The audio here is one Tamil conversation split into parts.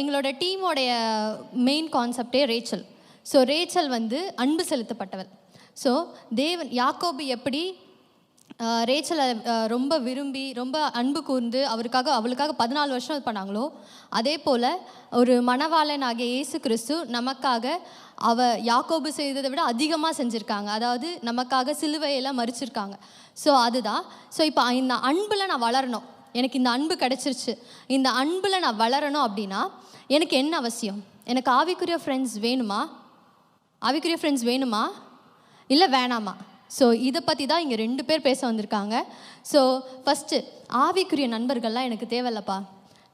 எங்களோட டீமோடைய மெயின் கான்செப்டே ரேச்சல். ஸோ ரேச்சல் வந்து அன்பு செலுத்தப்பட்டவள். ஸோ தேவன் யாக்கோபு எப்படி ரேச்சலை ரொம்ப விரும்பி ரொம்ப அன்பு கூர்ந்து அவருக்காக அவளுக்காக பதினாலு வருஷம் இது பண்ணாங்களோ அதே போல் ஒரு மணவாளன் ஆகிய இயேசு கிறிஸ்து நமக்காக அவ யாக்கோபு செய்ததை விட அதிகமாக செஞ்சுருக்காங்க. அதாவது நமக்காக சிலுவையெல்லாம் மறிச்சிருக்காங்க. ஸோ அதுதான். ஸோ இப்போ இந்த அன்பில் நான் வளரணும். எனக்கு இந்த அன்பு கிடச்சிருச்சு. இந்த அன்பில் நான் வளரணும் அப்படின்னா எனக்கு என்ன அவசியம்? எனக்கு ஆவிக்குரிய ஃப்ரெண்ட்ஸ் வேணுமா? ஆவிக்குரிய ஃப்ரெண்ட்ஸ் வேணுமா? இல்லை வேணாமா? ஸோ இதை பற்றி தான் இங்கே ரெண்டு பேர் பேச வந்திருக்காங்க. ஸோ ஃபஸ்ட்டு ஆவிக்குரிய நண்பர்கள்லாம் எனக்கு தேவையில்லப்பா.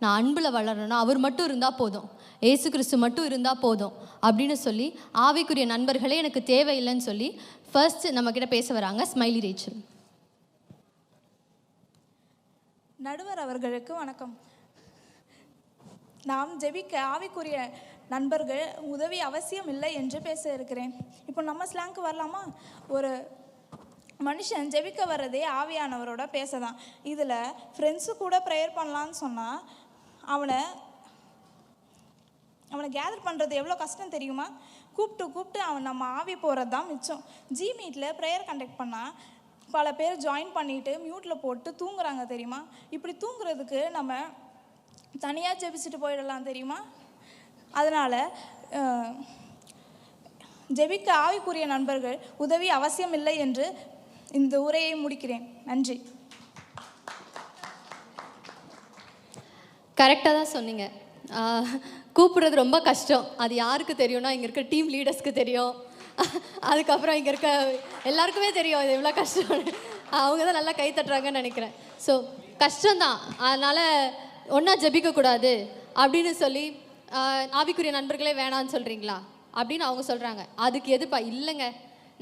நான் அன்பில் வளரணும். அவர் மட்டும் இருந்தால் போதும். ஏசு கிறிஸ்து மட்டும் இருந்தால் போதும் அப்படின்னு சொல்லி ஆவிக்குரிய நண்பர்களே எனக்கு தேவையில்லைன்னு சொல்லி ஃபர்ஸ்ட் நம்மக்கிட்ட பேச வராங்க ஸ்மைலி ரேச்சல். நடுவர் அவர்களுக்கு வணக்கம். நாம் ஜெபிக்க ஆவிக்குரிய நண்பர்கள் உதவி அவசியம் இல்லை என்று பேச இருக்கிறேன். இப்போ நம்ம ஸ்லாங்க்கு வரலாமா? ஒரு மனுஷன் ஜெபிக்க வர்றதே ஆவியானவரோட பேசதான். இதில் ஃப்ரெண்ட்ஸு கூட ப்ரேயர் பண்ணலான்னு சொன்னால் அவனை அவனை கேதர் பண்ணுறது எவ்வளோ கஷ்டம் தெரியுமா? கூப்பிட்டு கூப்பிட்டு அவன் நம்ம ஆவி போகிறது தான் மிச்சம் ஜி மீட்டில் ப்ரேயர் கண்டக்ட் பண்ணால் பல பேர் ஜாயின் பண்ணிட்டு மியூட்டில் போட்டு தூங்குறாங்க தெரியுமா? இப்படி தூங்குறதுக்கு நம்ம தனியாக ஜெபிச்சுட்டு போயிடலாம் தெரியுமா? அதனால் ஜெபிக்க ஆவிக்குரிய நண்பர்கள் உதவி அவசியம் இல்லை என்று இந்த உரையை முடிக்கிறேன். நன்றி. கரெக்டாக தான் சொன்னீங்க. கூப்பிடுறது ரொம்ப கஷ்டம். அது யாருக்கு தெரியும்னா இங்கே இருக்க டீம் லீடர்ஸ்க்கு தெரியும். அதுக்கப்புறம் இங்கே இருக்க எல்லாருக்குமே தெரியும் இது எவ்வளோ கஷ்டம். அவங்க தான் நல்லா கை தட்டுறாங்கன்னு நினைக்கிறேன். ஸோ கஷ்டம்தான். அதனால் ஒன்றா ஜெபிக்கக்கூடாது அப்படின்னு சொல்லி ஆவிக்குரிய நண்பர்களே வேணான்னு சொல்கிறீங்களா அப்படின்னு அவங்க சொல்கிறாங்க அதுக்கு எதுப்பா? இல்லைங்க.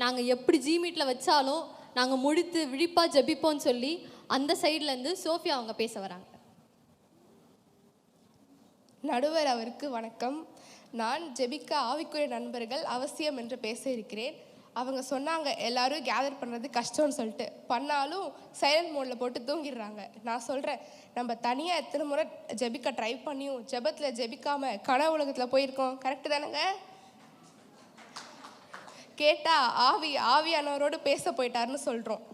நாங்கள் எப்படி ஜி மீட்டில் வச்சாலும் நாங்கள் முடித்து விழிப்பாக ஜபிப்போம்னு சொல்லி அந்த சைட்லேருந்து சோஃபியா அவங்க பேச வராங்க. நடுவர் அவருக்கு வணக்கம். நான் ஜெபிக்க ஆவிக்குரிய நண்பர்கள் அவசியம் என்று பேச இருக்கிறேன். அவங்க சொன்னாங்க எல்லாரும் கேதர் பண்ணுறது கஷ்டம்னு சொல்லிட்டு. பண்ணாலும் சைலண்ட் மோடில் போட்டு தூங்கிடுறாங்க. நான் சொல்கிறேன் நம்ம தனியாக எத்தனை முறை ஜெபிக்க ட்ரை பண்ணியும் ஜெபத்தில் ஜெபிக்காமல் கன உலகத்தில் போயிருக்கோம். கரெக்டு தானேங்க? கேட்டால் ஆவி ஆவியானவரோடு பேச போயிட்டாருன்னு சொல்கிறோம்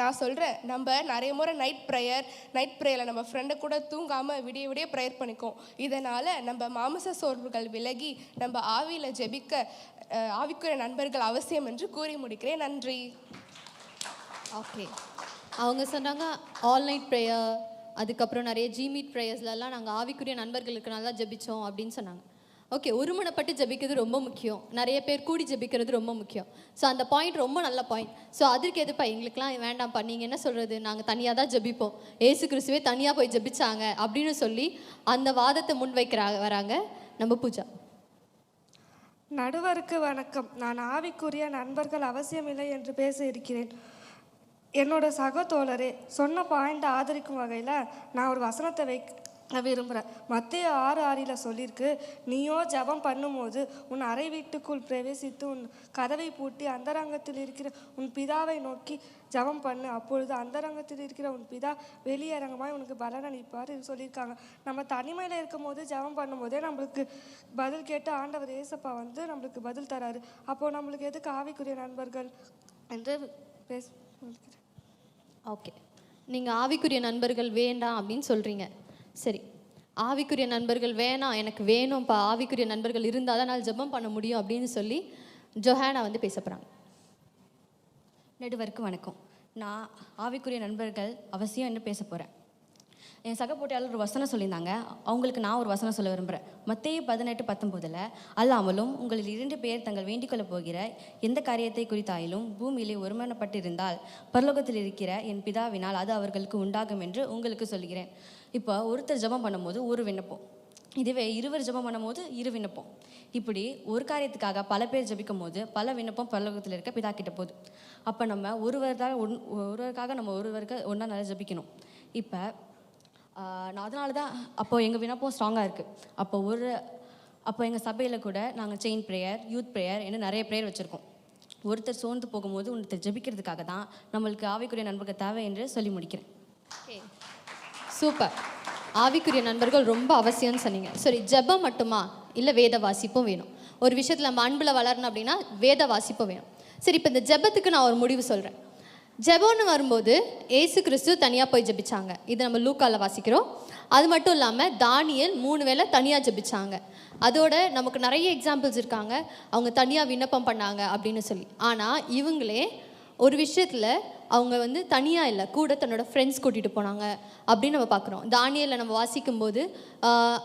நான் சொல்கிறேன் நம்ம நிறைய முறை நைட் ப்ரேயர் நைட் ப்ரேயரில் நம்ம ஃப்ரெண்டை கூட தூங்காமல் விடிய விடிய ப்ரேயர் பண்ணிக்கோம் இதனால் நம்ம மாமச சோர்வுகள் விலகி நம்ம ஆவியில் ஜெபிக்க ஆவிக்குரிய நண்பர்கள் அவசியம் என்று கூறி முடிக்கிறேன். நன்றி. ஓகே அவங்க சொன்னாங்க ஆல் நைட் ப்ரேயர் அதுக்கப்புறம் நிறைய ஜிமீட் ப்ரேயர்ஸ்லலாம் நாங்கள் ஆவிக்குரிய நண்பர்கள் இருக்கனால தான் ஜெபிச்சோம் அப்படின்னு சொன்னாங்க. ஓகே ஒருமனப்பட்டு ஜெபிக்கிறது ரொம்ப முக்கியம். நிறைய பேர் கூடி ஜெபிக்கிறது ரொம்ப முக்கியம். ஸோ அந்த பாயிண்ட் ரொம்ப நல்ல பாயிண்ட் ஸோ அதற்கு எதுப்பா? எங்களுக்குலாம் வேண்டாம்ப்பா. நீங்கள் என்ன சொல்கிறது நாங்கள் தனியாக தான் ஜெபிப்போம். ஏசு கிறிஸ்துவே தனியாக போய் ஜபிச்சாங்க அப்படின்னு சொல்லி அந்த வாதத்தை முன்வைக்கிறாங்க வராங்க நம்ம பூஜா. நடுவருக்கு வணக்கம். நான் ஆவிக்குரிய நண்பர்கள் அவசியமில்லை என்று பேச இருக்கிறேன். என்னோட சக தோழரே சொன்ன பாயிண்ட் ஆதரிக்கும் வகையில் நான் ஒரு வசனத்தை நான் விரும்புகிறேன் மத்திய ஆறு ஆறில் சொல்லியிருக்கு நீயோ ஜெபம் பண்ணும்போது உன் அறை வீட்டுக்குள் பிரவேசித்து உன் கதவை பூட்டி அந்தரங்கத்தில் இருக்கிற உன் பிதாவை நோக்கி ஜெபம் பண்ணு. அப்பொழுது அந்தரங்கத்தில் இருக்கிற உன் பிதா வெளியரங்கமாய் உனக்கு பலன் அளிப்பார் இது சொல்லியிருக்காங்க. நம்ம தனிமையில் இருக்கும் போது ஜெபம் பண்ணும்போதே நம்மளுக்கு பதில் கேட்டு ஆண்டவர் ஏசப்பா வந்து நம்மளுக்கு பதில் தராரு. அப்போது நம்மளுக்கு எதுக்கு ஆவிக்குரிய நண்பர்கள் என்று பேச ஓகே. நீங்கள் ஆவிக்குரிய நண்பர்கள் வேண்டாம் அப்படின்னு சொல்கிறீங்க சரி ஆவிக்குரிய நண்பர்கள் வேணாம் எனக்கு வேணும்ப்பா ஆவிக்குரிய நண்பர்கள் இருந்தால் தான் நான் ஜெபம் பண்ண முடியும் அப்படின்னு சொல்லி ஜொஹானா வந்து பேச போகிறாங்க நடுவருக்கு வணக்கம். நான் ஆவிக்குரிய நண்பர்கள் அவசியம் என்று பேச போகிறேன் என் சக போட்டியாளர் ஒரு வசனம் சொல்லியிருந்தாங்க. அவங்களுக்கு நான் ஒரு வசனம் சொல்ல விரும்புகிறேன் மத்திய பதினெட்டு பத்தொம்போதில் அல்லாமலும் உங்களில் இரண்டு பேர் தங்கள் வேண்டிக்கொள்ளப் போகிற எந்த காரியத்தை குறித்தாயிலும் பூமியிலே ஒருமனப்பட்டிருந்தால் பரலோகத்தில் இருக்கிற என் பிதாவினால் அது அவர்களுக்கு உண்டாகும் என்று உங்களுக்கு சொல்கிறேன் இப்போ ஒருத்தர் ஜெபம் பண்ணும்போது ஒரு விண்ணப்பம். இதுவே இருவர் ஜெபம் பண்ணும்போது இரு விண்ணப்பம். இப்படி ஒரு காரியத்துக்காக பல பேர் ஜபிக்கும் போது பல விண்ணப்பம் பரலோகத்தில் இருக்க பிதா கிட்ட போகுது. அப்போ நம்ம ஒருவர்தான் ஒன் ஒருவருக்காக நம்ம ஒருவருக்கு ஒன்றா நல்லா ஜெபிக்கணும். இப்போ நான் அதனால தான் அப்போது எங்கள் விண்ணப்பம் ஸ்ட்ராங்காக இருக்குது அப்போ ஒரு அப்போ எங்கள் சபையில் கூட நாங்கள் செயின் ப்ரேயர் யூத் ப்ரேயர் இன்னும் நிறைய ப்ரேயர் வச்சுருக்கோம். ஒருத்தர் சோர்ந்து போகும்போது ஒருத்தர் ஜெபிக்கிறதுக்காக தான் நம்மளுக்கு ஆவிக்குரிய நண்பர்கள் தேவை என்று சொல்லி முடிக்கிறேன். ஓகே சூப்பர் ஆவிக்குரிய நண்பர்கள் ரொம்ப அவசியம்னு சொன்னீங்க. சரி ஜெபம் மட்டுமா? இல்லை வேத வாசிப்பும் வேணும். ஒரு விஷயத்தில் நம்ம அன்பில் வளரணும் அப்படின்னா வேத வாசிப்பும் வேணும். சரி இப்போ இந்த ஜெபத்துக்கு நான் ஒரு முடிவு சொல்கிறேன் ஜெபம்னு வரும்போது ஏசு கிறிஸ்து தனியாக போய் ஜெபிச்சாங்க. இது நம்ம லூக்காவில் வாசிக்கிறோம். அது மட்டும் இல்லாமல் தானியல் மூணு வேளை தனியாக ஜெபிச்சாங்க. அதோட நமக்கு நிறைய எக்ஸாம்பிள்ஸ் இருக்காங்க. அவங்க தனியாக விண்ணப்பம் பண்ணாங்க அப்படின்னு சொல்லி. ஆனால் இவங்களே ஒரு விஷயத்தில் அவங்க வந்து தனியாக இல்லை கூட தன்னோட ஃப்ரெண்ட்ஸ் கூட்டிகிட்டு போனாங்க அப்படின்னு நம்ம பார்க்குறோம் தானியலில் நம்ம வாசிக்கும்போது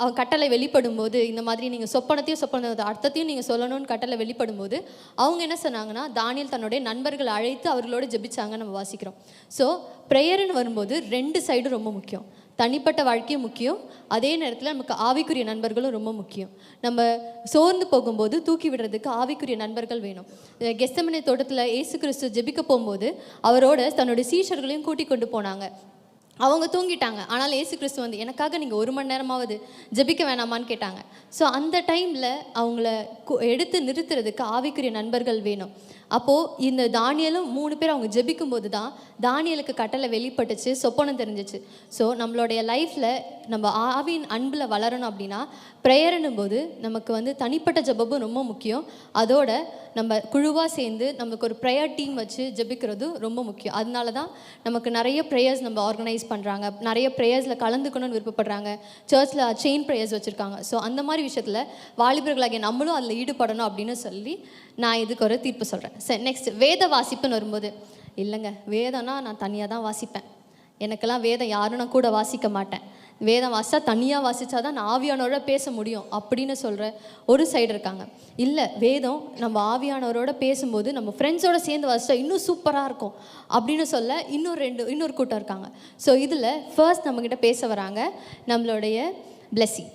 அவன் கட்டளை வெளிப்படும் போது இந்த மாதிரி நீங்கள் சொப்பனத்தையும் சொப்பனத்தோட அர்த்தத்தையும் நீங்கள் சொல்லணும்னு கட்டளை வெளிப்படும் போது அவங்க என்ன சொன்னாங்கன்னா தானியல் தன்னுடைய நண்பர்கள் அழைத்து அவர்களோடு ஜெபிச்சாங்க நம்ம வாசிக்கிறோம். ஸோ ப்ரேயர்னு வரும்போது ரெண்டு சைடும் ரொம்ப முக்கியம். தனிப்பட்ட வாழ்க்கையும் முக்கியம். அதே நேரத்தில் நமக்கு ஆவிக்குரிய நண்பர்களும் ரொம்ப முக்கியம். நம்ம சோர்ந்து போகும்போது தூக்கி விடுறதுக்கு ஆவிக்குரிய நண்பர்கள் வேணும். கெஸ்தமனை தோட்டத்தில் இயேசு கிறிஸ்து ஜெபிக்க போகும்போது அவரோட தன்னுடைய சீஷர்களையும் கூட்டி கொண்டு போனாங்க. அவங்க தூங்கிட்டாங்க. ஆனால் இயேசு கிறிஸ்து வந்து எனக்காக நீங்கள் ஒரு மணி நேரமாவது ஜெபிக்க வேணாமான்னு கேட்டாங்க. ஸோ அந்த டைமில் அவங்கள கு- எடுத்து நிறுத்துறதுக்கு ஆவிக்குரிய நண்பர்கள் வேணும். அப்போது இந்த தானியலும் மூணு பேர் அவங்க ஜெபிக்கும் போது தான் தானியலுக்கு கட்டளை வெளிப்பட்டுச்சு சொப்பனம் தெரிஞ்சிச்சு. ஸோ நம்மளுடைய லைஃப்பில் நம்ம ஆவியின் அன்பில் வளரணும் அப்படின்னா ப்ரேயர்னும் போது நமக்கு வந்து தனிப்பட்ட ஜபமும் ரொம்ப முக்கியம். அதோட நம்ம குழுவாக சேர்ந்து நமக்கு ஒரு ப்ரேயர் டீம் வச்சு ஜெபிக்கிறதும் ரொம்ப முக்கியம். அதனால தான் நமக்கு நிறைய ப்ரேயர்ஸ் நம்ம ஆர்கனைஸ் பண்ணுறாங்க நிறைய ப்ரேயர்ஸில் கலந்துக்கணும்னு விருப்பப்படுறாங்க. சர்ச்சில் செயின் ப்ரேயர்ஸ் வச்சுருக்காங்க. ஸோ அந்த மாதிரி விஷயத்தில் வாலிபர்களாகிய நம்மளும் அதில் ஈடுபடணும் அப்படின்னு சொல்லி நான் இதுக்கு ஒரு தீர்ப்பு சொல்கிறேன் சரி நெக்ஸ்ட் வேத வாசிப்புன்னு வரும்போது இல்லைங்க வேதம்னா நான் தனியாக தான் வாசிப்பேன். எனக்கெல்லாம் வேதம் யாரும் நான் கூட வாசிக்க மாட்டேன். வேதம் வாசித்தா தனியாக வாசித்தா தான் நான் ஆவியானவரோட பேச முடியும் அப்படின்னு சொல்கிற ஒரு சைடு இருக்காங்க. இல்லை வேதம் நம்ம ஆவியானவரோட பேசும்போது நம்ம ஃப்ரெண்ட்ஸோடு சேர்ந்து வாசித்தா இன்னும் சூப்பராக இருக்கும் அப்படின்னு சொல்ல இன்னொரு ரெண்டு இன்னொரு கூட்டம் இருக்காங்க. ஸோ இதில் ஃபர்ஸ்ட் நம்மக்கிட்ட பேச வராங்க நம்மளுடைய பிளெஸ்ஸிங்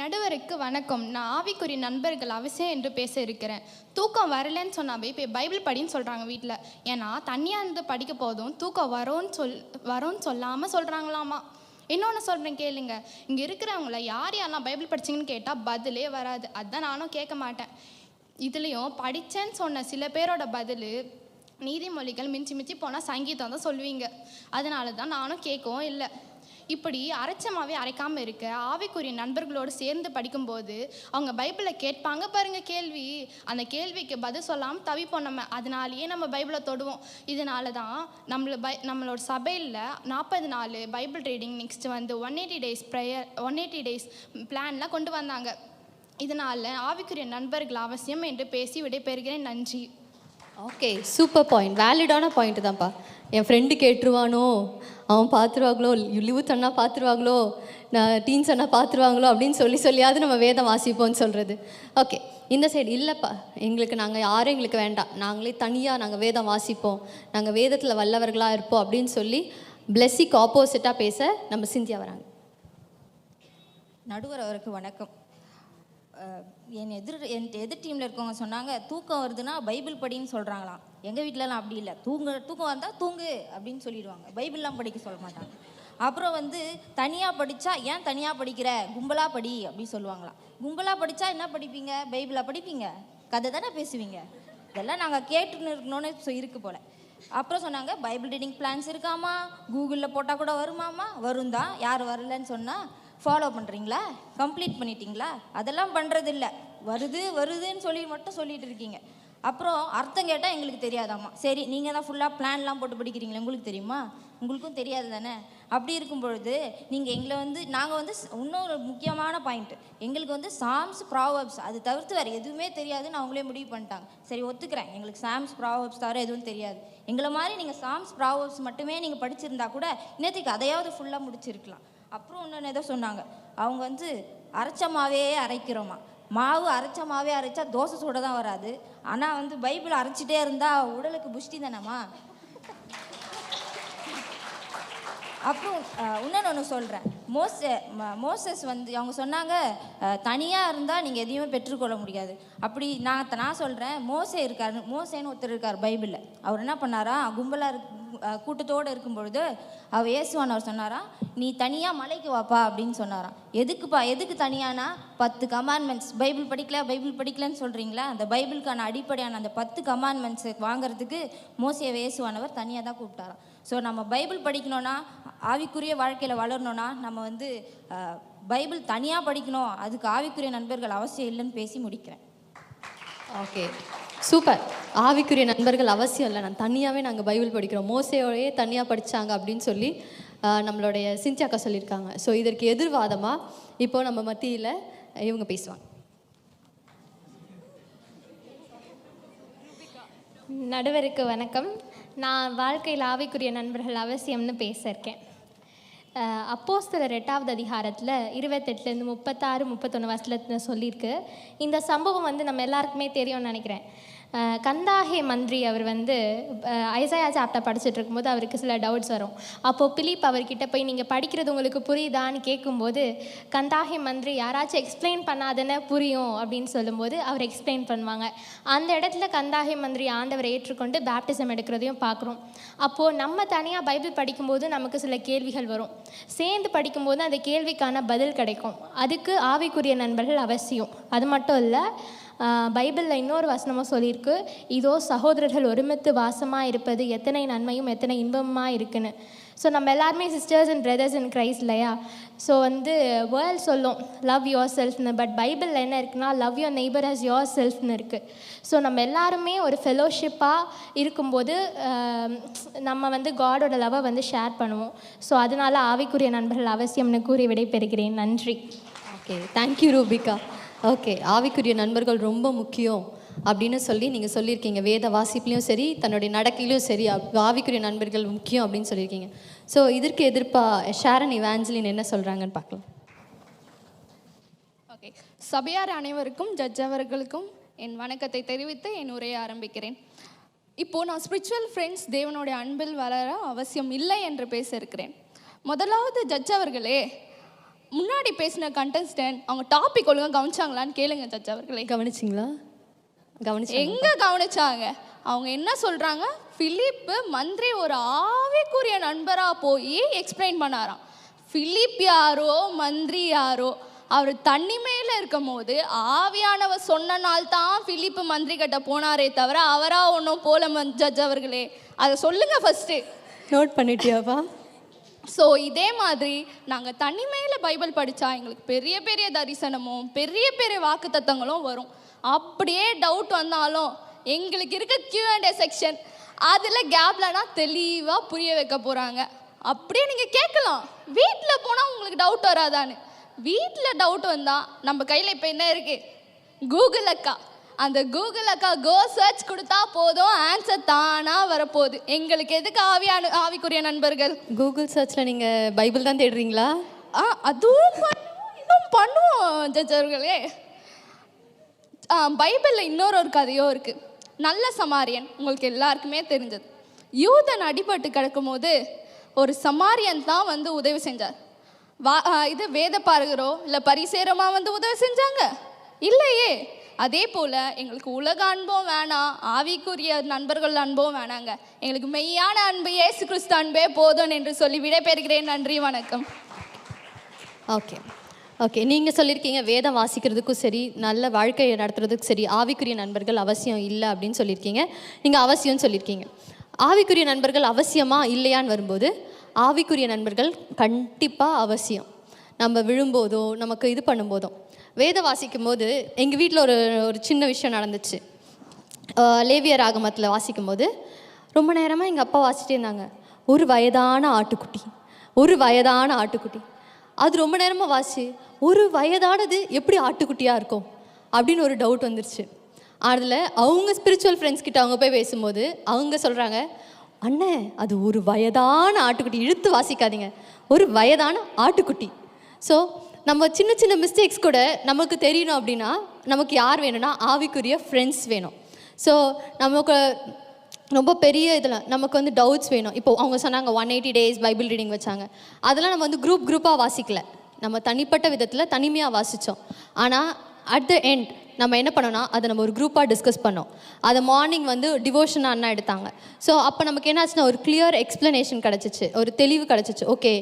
நடுவருக்கு வணக்கம். நான் ஆவிக்குரிய நண்பர்கள் அவசியம் என்று பேச இருக்கிறேன். தூக்கம் வரலன்னு சொன்னாவே இப்போ பைபிள் படின்னு சொல்கிறாங்க வீட்டில் ஏன்னா தனியாக இருந்து படிக்க போதும் தூக்கம் வரோன்னு சொல் வரோன்னு சொல்லாமல் சொல்கிறாங்களாமா இன்னொன்று சொல்கிறேன் கேளுங்க. இங்கே இருக்கிறவங்கள யார் யாரெல்லாம் பைபிள் படிச்சிங்கன்னு கேட்டால் பதிலே வராது. அதுதான் நானும் கேட்க மாட்டேன். இதுலேயும் படித்தேன்னு சொன்ன சில பேரோட பதில் நீதிமொழிகள் மிஞ்சி மிஞ்சி போனால் சங்கீதம் தான் சொல்லுவீங்க. அதனால தான் நானும் கேட்கவும் இல்லை. இப்படி அரைச்சமாவே அரைக்காமல் இருக்க ஆவிக்குரிய நண்பர்களோடு சேர்ந்து படிக்கும்போது அவங்க பைபிளை கேட்பாங்க பாருங்க கேள்வி. அந்த கேள்விக்கு பதில் சொல்லாமல் தவிப்போம் நம்ம. அதனாலேயே நம்ம பைபிளை தொடுவோம். இதனால தான் நம்மள பை நம்மளோட சபையில் நாற்பது நாள் பைபிள் ரீடிங் நெக்ஸ்ட் வந்து one eighty days prayer one eighty days பிளான்லாம் கொண்டு வந்தாங்க. இதனால் ஆவிக்குரிய நண்பர்கள் அவசியம் என்று பேசி விடைபெறுகிறேன். நன்றி. ஓகே சூப்பர் பாயிண்ட் வேலிடான பாயிண்ட் தான்ப்பா. என் ஃப்ரெண்டு கேட்டுருவானோ? அவன் பார்த்துருவாங்களோ லிவுத் அண்ணா பார்த்துருவாங்களோ நான் டீன்ஸ் அண்ணா பார்த்துருவாங்களோ அப்படின்னு சொல்லி சொல்லியாவது நம்ம வேதம் வாசிப்போம்னு சொல்கிறது ஓகே இந்த சைடு இல்லைப்பா. எங்களுக்கு நாங்கள் யாரும் எங்களுக்கு வேண்டாம். நாங்களே தனியாக நாங்கள் வேதம் வாசிப்போம். நாங்கள் வேதத்தில் வல்லவர்களாக இருப்போம் அப்படின்னு சொல்லி பிளெஸ்ஸிக்கு ஆப்போசிட்டாக பேச நம்ம சிந்தியா வராங்க. நடுவர் அவருக்கு வணக்கம். என் எதிர் என் எதிர் டீமில் இருக்கவங்க சொன்னாங்க தூக்கம் வருதுன்னா பைபிள் படின்னு சொல்கிறாங்களாம் எங்கள் வீட்டிலலாம் அப்படி இல்லை. தூங்க தூக்கம் வந்தால் தூங்கு அப்படின்னு சொல்லிடுவாங்க. பைபிள்லாம் படிக்க சொல்ல மாட்டாங்க. அப்புறம் வந்து தனியாக படித்தா ஏன் தனியாக படிக்கிற? கும்பலாக படி அப்படின்னு சொல்லுவாங்களாம். கும்பலாக படித்தா என்ன படிப்பீங்க? பைபிளாக படிப்பீங்க? கதை தானே பேசுவீங்க? இதெல்லாம் நாங்கள் கேட்டுன்னு இருக்கணும்னு இருக்கு போல். அப்புறம் சொன்னாங்க பைபிள் ரீடிங் பிளான்ஸ் இருக்காமா கூகுளில் போட்டால் கூட வருமாமா வரும் தான் யார் வரலன்னு சொன்னால் ஃபாலோ பண்ணுறீங்களா கம்ப்ளீட் பண்ணிட்டீங்களா? அதெல்லாம் பண்ணுறது இல்லை வருது வருதுன்னு சொல்லி மட்டும் சொல்லிகிட்டு இருக்கீங்க. அப்புறம் அர்த்தம் கேட்டால் எங்களுக்கு தெரியாதாம்மா. சரி நீங்கள் தான் ஃபுல்லாக பிளான்லாம் போட்டு படிக்கிறீங்களே உங்களுக்கு தெரியுமா? உங்களுக்கும் தெரியாது தானே? அப்படி இருக்கும் பொழுது நீங்கள் எங்களை வந்து நாங்கள் வந்து இன்னொரு முக்கியமான பாயிண்ட் எங்களுக்கு வந்து சாம்ஸ் ப்ராவப்ஸ் அது தவிர்த்து வேறு எதுவுமே தெரியாதுன்னு அவங்களே முடிவு பண்ணிட்டாங்க. சரி ஒத்துக்கிறேன். எங்களுக்கு சாம்ஸ் ப்ராவப்ஸ் தவிர எதுவும் தெரியாது. எங்களை மாதிரி நீங்கள் சாம்ஸ் ப்ராவப்ஸ் மட்டுமே நீங்கள் படிச்சிருந்தா கூட இன்னத்துக்கு அதையாவது ஃபுல்லாக முடிச்சிருக்கலாம். அப்புறம் இன்னொன்று ஏதோ சொன்னாங்க. அவங்க வந்து அரைச்ச மாவே அரைக்கிறோமா. மாவு அரைச்ச மாவே அரைச்சா தோசை சுட தான் வராது. ஆனால் வந்து பைபிள் அரைச்சிட்டே இருந்தால் உடலுக்கு புஷ்டி தானேம்மா? அப்புறம் இன்னொன்று ஒன்று சொல்கிறேன் மோச ம- மோசஸ் வந்து அவங்க சொன்னாங்க தனியாக இருந்தால் நீங்கள் எதையுமே பெற்றுக்கொள்ள முடியாது. அப்படி நான் நான் சொல்கிறேன் மோசே இருக்கார் மோசேன்னு ஒருத்தர் இருக்கார் பைபிளில். அவர் என்ன பண்ணாரா கும்பலாக இருக்கு கூட்டத்தோடு இருக்கும் பொழுது அவர் இயேசுவானவர் நீ தனியாக மலைக்கு வாப்பா அப்படின்னு சொன்னாராம். எதுக்குப்பா எதுக்கு தனியானா? பத்து கமாண்ட்மெண்ட்ஸ் பைபிள் படிக்கல பைபிள் படிக்கலன்னு சொல்கிறீங்களா அந்த பைபிளுக்கான அடிப்படையான அந்த பத்து கமாண்ட்மெண்ட்ஸ் வாங்குறதுக்கு மோசே இயேசுவானவர் தனியாக தான் கூப்பிட்டாராம். ஸோ நம்ம பைபிள் படிக்கணும்னா ஆவிக்குரிய வாழ்க்கையில் வளரணும்னா நம்ம வந்து பைபிள் தனியாக படிக்கணும். அதுக்கு ஆவிக்குரிய நண்பர்கள் அவசியம் இல்லைன்னு பேசி முடிக்கிறேன். Okay super. ஆவிக்குரிய நண்பர்கள் அவசியம் இல்லை. நான் தனியாகவே நாங்கள் பைபிள் படிக்கிறோம். மோசையோடையே தனியாக படித்தாங்க அப்படின்னு சொல்லி நம்மளுடைய சிந்தியாக்கா சொல்லியிருக்காங்க. ஸோ இதற்கு எதிர்வாதமாக இப்போ நம்ம மத்தியில் இவங்க பேசுவாங்க. நடுவருக்கு வணக்கம். நான் வாழ்க்கையில் ஆவிக்குரிய நண்பர்கள் அவசியம்னு பேசியிருக்கேன். இருக்கேன் அஹ் அப்போஸ்தலர் அதிகாரத்தில் இருபத்தெட்டுலேருந்து முப்பத்தாறு முப்பத்தொன்று வருஷத்துல சொல்லியிருக்கு. இந்த சம்பவம் வந்து நம்ம எல்லாருக்குமே தெரியும்னு நினைக்கிறேன். கந்தாகே மந்திரி அவர் வந்து ஐசாயா சாப்டர் படிச்சுட்டு இருக்கும்போது அவருக்கு சில டவுட்ஸ் வரும். அப்போது பிலிப் அவர்கிட்ட போய் நீங்கள் படிக்கிறது உங்களுக்கு புரியுதான்னு கேட்கும்போது கந்தாகே மந்திரி யாராச்சும் எக்ஸ்பிளைன் பண்ணாதானே புரியும் அப்படின்னு சொல்லும்போது அவர் எக்ஸ்பிளைன் பண்ணுவாங்க. அந்த இடத்துல கந்தாகே மந்திரி ஆண்டவரை ஏற்றுக்கொண்டு பேப்டிசம் எடுக்கிறதையும் பார்க்குறோம் அப்போது நம்ம தனியாக பைபிள் படிக்கும்போது நமக்கு சில கேள்விகள் வரும். சேர்ந்து படிக்கும்போது அந்த கேள்விக்கான பதில் கிடைக்கும். அதுக்கு ஆவிக்குரிய நண்பர்கள் அவசியம். அது மட்டும் இல்லை பைபிளில் இன்னொரு வசனமாக சொல்லியிருக்கு. இதோ சகோதரர்கள் ஒருமித்து வாசமாக இருப்பது எத்தனை நன்மையும் எத்தனை இன்பமாக இருக்குன்னு. ஸோ நம்ம எல்லாருமே sisters and brothers in Christ இல்லையா? ஸோ வந்து வேர்ல்ட் சொல்லும் லவ் யோர் செல்ஃப்னு பட் பைபிளில் என்ன இருக்குன்னா love your neighbour as your செல்ஃப்னு இருக்குது ஸோ நம்ம எல்லாருமே ஒரு ஃபெலோஷிப்பாக இருக்கும்போது நம்ம வந்து காடோட லவ்வை வந்து ஷேர் பண்ணுவோம். ஸோ அதனால ஆவிக்குரிய நண்பர்கள் அவசியம்னு கூறி விடைபெறுகிறேன். நன்றி. ஓகே தேங்க்யூ ரூபிகா ஓகே ஆவிக்குரிய நண்பர்கள் ரொம்ப முக்கியம் அப்படின்னு சொல்லி நீங்கள் சொல்லியிருக்கீங்க. வேத வாசிப்புலையும் சரி தன்னுடைய நடக்கையிலையும் சரி ஆவிக்குரிய நண்பர்கள் முக்கியம் அப்படின்னு சொல்லியிருக்கீங்க. ஸோ இதற்கு எதிர்ப்பா ஷாரன் இவாஞ்சலின் என்ன சொல்கிறாங்கன்னு பார்க்கலாம். ஓகே சபையார் அனைவருக்கும் ஜட்ஜ் அவர்களுக்கும் என் வணக்கத்தை தெரிவித்து என் உரையை ஆரம்பிக்கிறேன். இப்போது நான் ஸ்பிரிச்சுவல் ஃப்ரெண்ட்ஸ் தேவனுடைய அன்பில் வளர அவசியம் இல்லை என்று பேச இருக்கிறேன். முதலாவது ஜட்ஜ் அவர்களே முன்னாடி பேசின கண்டஸ்டன்ட் அவங்க டாபிக் ஒழுங்கா கவனிச்சாங்களான்னு கேளுங்க ஜட்ஜ் அவர்களே. கவனிச்சிங்களா? கவனிச்சு எங்க கவனிச்சாங்க? அவங்க என்ன சொல்றாங்க? பிலிப்பு மந்திரி ஒரு ஆவிக்குரிய நண்பரா போய் எக்ஸ்பிளைன் பண்ணாராம். பிலிப் யாரோ மந்திரி யாரோ அவர் மேல இருக்கும் போது ஆவியானவர் சொன்ன நாள் தான் பிலிப்பு மந்திரி கிட்ட போனாரே தவிர அவரா ஒன்றும் போல ஜட்ஜ் அவர்களே. அதை சொல்லுங்க ஃபர்ஸ்ட்டு நோட் பண்ணிட்டியாப்பா? ஸோ இதே மாதிரி நாங்கள் தனிமையில் பைபிள் படித்தா எங்களுக்கு பெரிய பெரிய தரிசனமும் பெரிய பெரிய வாக்குத்தத்தங்களும் வரும். அப்படியே டவுட் வந்தாலும் எங்களுக்கு இருக்க கியூ அண்ட் ஏ செக்ஷன் அதில் கேப்லனா தெளிவாக புரிய வைக்க போகிறாங்க அப்படியே நீங்கள் கேட்கலாம். வீட்டில் போனால் உங்களுக்கு டவுட் வராதான்னு. வீட்டில் டவுட் வந்தால் நம்ம கையில் இப்போ என்ன இருக்குது கூகுள் அக்கா. அந்த கூகுள் அக்கா கோ சர்ச் கொடுத்தா போதும் ஆன்சர் தானாக வரப்போகுது. எங்களுக்கு எதுக்கு ஆவியான ஆவிக்குரிய நண்பர்கள்? கூகுள் சர்ச்சில் நீங்கள் பைபிள் தான் தேடுறீங்களா? ஆ அதுவும் பண்ணுவோம் இதுவும் பண்ணுவோம் ஜட்ஜர்களே பைபிளில் இன்னொரு ஒரு கதையும் இருக்குது நல்ல சமாரியன் உங்களுக்கு எல்லாருக்குமே தெரிஞ்சது. யூதன் அடிபட்டு கிடக்கும்போது ஒரு சமாரியன் தான் வந்து உதவி செஞ்சார். வா இது வேத பாருகிறோ இல்லை பரிசேரமா வந்து உதவி செஞ்சாங்க? இல்லையே. அதே போல் எங்களுக்கு உலக அன்பும் வேணாம் ஆவிக்குரிய நண்பர்கள் அன்பும் வேணாங்க. எங்களுக்கு மெய்யான அன்பு ஏசு கிறிஸ்து அன்பே போதும் என்று சொல்லி விடைபெறுகிறேன். நன்றி வணக்கம். ஓகே. ஓகே நீங்கள் சொல்லியிருக்கீங்க வேதம் வாசிக்கிறதுக்கும் சரி நல்ல வாழ்க்கையை நடத்துறதுக்கும் சரி ஆவிக்குரிய நண்பர்கள் அவசியம் இல்லை அப்படின்னு சொல்லியிருக்கீங்க. நீங்கள் அவசியம்னு சொல்லியிருக்கீங்க. ஆவிக்குரிய நண்பர்கள் அவசியமா இல்லையான்னு வரும்போது ஆவிக்குரிய நண்பர்கள் கண்டிப்பாக அவசியம். நம்ம விழும்போதோ நமக்கு இது பண்ணும்போதோ வேதம் வாசிக்கும் போது எங்கள் வீட்டில் ஒரு ஒரு சின்ன விஷயம் நடந்துச்சு. லேவிய ராகமத்தில் வாசிக்கும்போது ரொம்ப நேரமாக எங்கள் அப்பா வாசிட்டே இருந்தாங்க. ஒரு வயதான ஆட்டுக்குட்டி ஒரு வயதான ஆட்டுக்குட்டி. அது ரொம்ப நேரமாக வாசி ஒரு வயதானது எப்படி ஆட்டுக்குட்டியாக இருக்கும்? அப்படின்னு ஒரு டவுட் வந்துருச்சு. அதில் அவங்க ஸ்பிரிச்சுவல் ஃப்ரெண்ட்ஸ் கிட்ட அவங்க போய் பேசும்போது அவங்க சொல்கிறாங்க அண்ணே அது ஒரு வயதான ஆட்டுக்குட்டி இழுத்து வாசிக்காதீங்க. ஒரு வயதான ஆட்டுக்குட்டி. ஸோ நம்ம சின்ன சின்ன மிஸ்டேக்ஸ் கூட நமக்கு தெரியணும் அப்படின்னா நமக்கு யார் வேணும்னா ஆவிக்குரிய ஃப்ரெண்ட்ஸ் வேணும். ஸோ நமக்கு ரொம்ப பெரிய இதில் நமக்கு வந்து டவுட்ஸ் வேணும். இப்போ அவங்க சொன்னாங்க one eighty days Bible reading வச்சாங்க. அதெல்லாம் நம்ம வந்து குரூப் குரூப்பாக வாசிக்கல. நம்ம தனிப்பட்ட விதத்தில் தனிமையாக வாசித்தோம் ஆனால் அட் த எண்ட் நம்ம என்ன பண்ணோம்னா அதை நம்ம ஒரு குரூப்பாக டிஸ்கஸ் பண்ணோம். அதை மார்னிங் வந்து டிவோஷன் அண்ணா எடுத்தாங்க. ஸோ அப்போ நமக்கு என்னாச்சுன்னா ஒரு கிளியர் எக்ஸ்ப்ளனேஷன் கிடச்சிச்சு. ஒரு தெளிவு கிடச்சிச்சு. ஓகே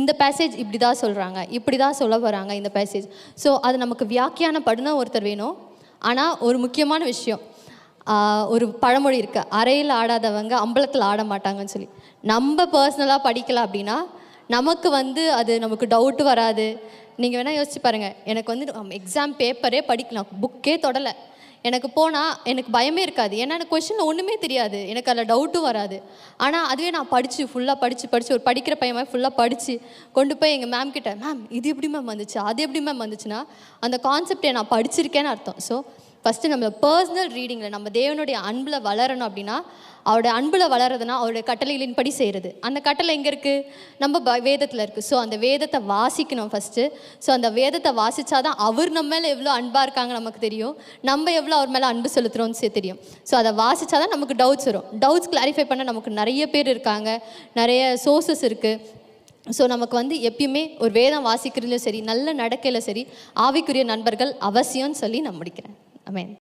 இந்த பேசேஜ் இப்படி தான் சொல்கிறாங்க இப்படி தான் சொல்ல போகிறாங்க இந்த பேசேஜ் ஸோ அது நமக்கு வியாக்கியானப்படுன ஒருத்தர் வேணும். ஆனால் ஒரு முக்கியமான விஷயம். ஒரு பழமொழி இருக்குது அறையில் ஆடாதவங்க அம்பலத்தில் ஆட மாட்டாங்கன்னு சொல்லி. நம்ம பர்சனலாக படிக்கல அப்படின்னா நமக்கு வந்து அது நமக்கு டவுட் வராது. நீங்கள் வேணால் யோசிச்சு பாருங்கள் எனக்கு வந்து எக்ஸாம் பேப்பரே படிக்கலாம் புக்கே தொடலை. எனக்கு போனால் எனக்கு பயமே இருக்காது. ஏன்னா எனக்கு கொஷினில் ஒன்றுமே தெரியாது. எனக்கு அதில் டவுட்டும் வராது. ஆனால் அதுவே நான் படித்து ஃபுல்லாக படித்து படித்து ஒரு படிக்கிற பையன் மாதிரி ஃபுல்லாக படித்து கொண்டு போய் எங்கள் மேம் கிட்ட மேம் இது எப்படி மேம் வந்துச்சு? அது எப்படி மேம் வந்துச்சுன்னா அந்த கான்செப்டை நான் படிச்சிருக்கேன்னு அர்த்தம். ஸோ ஃபஸ்ட்டு நம்ம பர்சனல் ரீடிங்கில் நம்ம தேவனுடைய அன்பில் வளரணும் அப்படின்னா அவருடைய அன்பில் வளர்றதுனா அவருடைய கட்டளைகளின்படி செய்கிறது அந்த கட்டளை எங்கே இருக்குது நம்ம ப வேதத்தில் இருக்குது ஸோ அந்த வேதத்தை வாசிக்கணும் ஃபஸ்ட்டு ஸோ அந்த வேதத்தை வாசித்தா தான் அவர் நம்ம மேலே எவ்வளோ அன்பாக இருக்காங்க நமக்கு தெரியும். நம்ம எவ்வளோ அவர் மேலே அன்பு செலுத்துகிறோம்னு தெரியும். ஸோ அதை வாசித்தா தான் நமக்கு டவுட்ஸ் வரும். டவுட்ஸ் கிளாரிஃபை பண்ண நமக்கு நிறைய பேர் இருக்காங்க. நிறைய சோர்சஸ் இருக்குது ஸோ நமக்கு வந்து எப்பயுமே ஒரு வேதம் வாசிக்கிறதுலையும் சரி நல்ல நடக்கையில் சரி ஆவிக்குரிய நண்பர்கள் அவசியம்னு சொல்லி நான் முடிக்கிறேன். Amén.